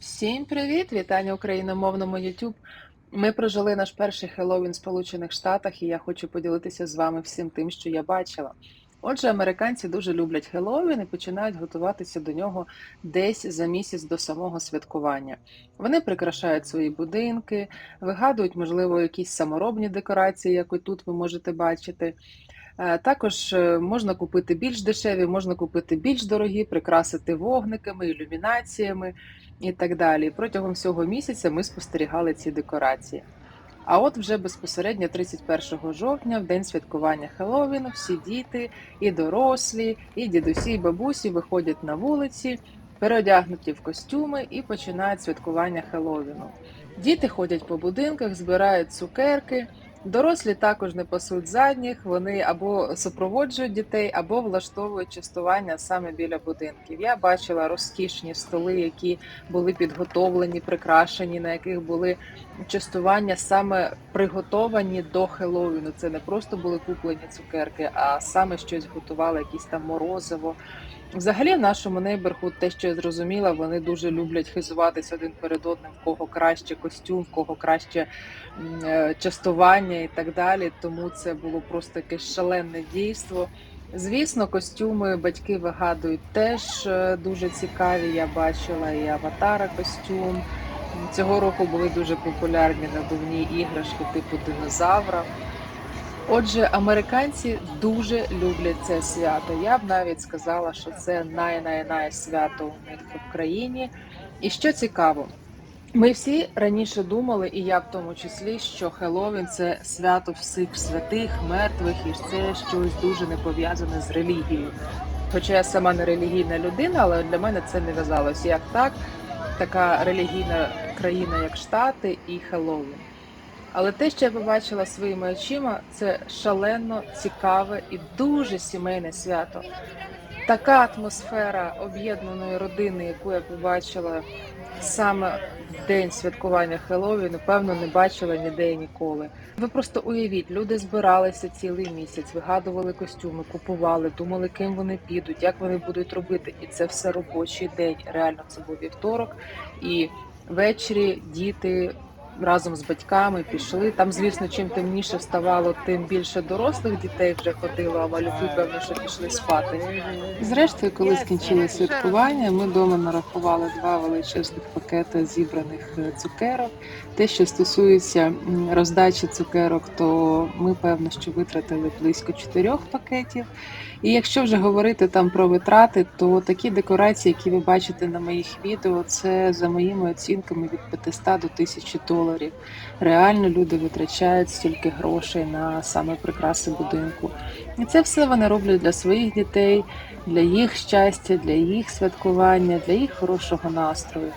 Всім привіт! Вітання україномовному YouTube. Ми прожили наш перший Хеллоуін в Сполучених Штатах, і я хочу поділитися з вами всім тим, що я бачила. Отже, американці дуже люблять Хеллоуін і починають готуватися до нього десь за місяць до самого святкування. Вони прикрашають свої будинки, вигадують, можливо, якісь саморобні декорації, як і тут ви можете бачити. Е, Також е, можна купити більш дешеві, можна купити більш дорогі, прикрасити вогниками, ілюмінаціями і так далі. Протягом всього місяця ми спостерігали ці декорації. А от вже безпосередньо 31 жовтня, в день святкування Хеллоуіну, всі діти, і дорослі, і дідусі, і бабусі виходять на вулиці, переодягнуті в костюми і починають святкування Хеллоуіну. Діти ходять по будинках, збирають цукерки. Дорослі також не пасуть задніх, вони або супроводжують дітей, або влаштовують частування саме біля будинків. Я бачила розкішні столи, які були підготовлені, прикрашені, на яких були частування саме приготовані до Хеллоуіну. Це не просто були куплені цукерки, а саме щось готували, якісь там морозиво. Взагалі, в нашому нейберхуд, те, що я зрозуміла, вони дуже люблять хизуватись один перед одним, в кого краще костюм, в кого краще е, частування і так далі. Тому це було просто якесь шалене дійство. Звісно, костюми батьки вигадують теж е, дуже цікаві. Я бачила і аватара костюм. Цього року були дуже популярні надувні іграшки типу динозавра. Отже, американці дуже люблять це свято. Я б навіть сказала, що це най-най-най свято у них в країні. І що цікаво, ми всі раніше думали, і я в тому числі, що Хеллоуін – це свято всіх святих, мертвих, і це щось дуже не пов'язане з релігією. Хоча я сама не релігійна людина, але для мене це не в'язалося. Як так, така релігійна країна, як Штати, і Хеллоуін. Але те, що я побачила своїми очима, це шалено цікаве і дуже сімейне свято. Така атмосфера об'єднаної родини, яку я побачила саме в день святкування Хеллоуіну, певно, не бачила ніде ніколи. Ви просто уявіть, люди збиралися цілий місяць, вигадували костюми, купували, думали, ким вони підуть, як вони будуть робити. І це все робочий день. Реально, це був вівторок. І ввечері діти разом з батьками пішли. Там, звісно, чим темніше ставало, тим більше дорослих дітей вже ходило, а малюки, певно, що пішли спати. Зрештою, коли скінчили святкування, ми вдома нарахували два величезних зібраних е, цукерок. Те, що стосується роздачі цукерок, то ми певно, що витратили близько чотирьох пакетів. І якщо вже говорити там про витрати, то такі декорації, які ви бачите на моїх відео, це за моїми оцінками від 500 до 1000 доларів. Реально люди витрачають стільки грошей на саме прикраси будинку. І це все вони роблять для своїх дітей, для їх щастя, для їх святкування, для їх хорошого настрою.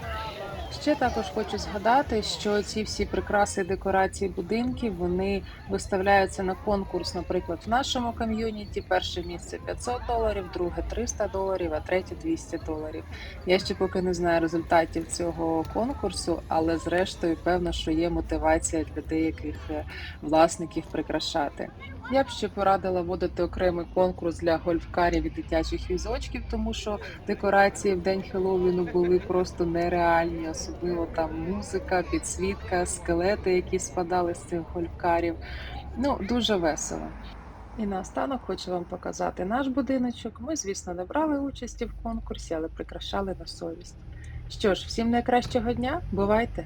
Ще також хочу згадати, що ці всі прикраси декорації будинків вони виставляються на конкурс, наприклад, в нашому ком'юніті. Перше місце 500 доларів, друге 300 доларів, а третє 200 доларів. Я ще поки не знаю результатів цього конкурсу, але зрештою певно, що є мотивація для деяких е, власників прикрашати. Я б ще порадила вводити окремий конкурс для гольфкарів і дитячих візочків, тому що декорації в день Хеллоуіну були просто нереальні, особливо там музика, підсвітка, скелети, які спадали з цих гольфкарів. Ну, дуже весело. І наостанок хочу вам показати наш будиночок. Ми, звісно, не брали участі в конкурсі, але прикрашали на совість. Що ж, всім найкращого дня, бувайте!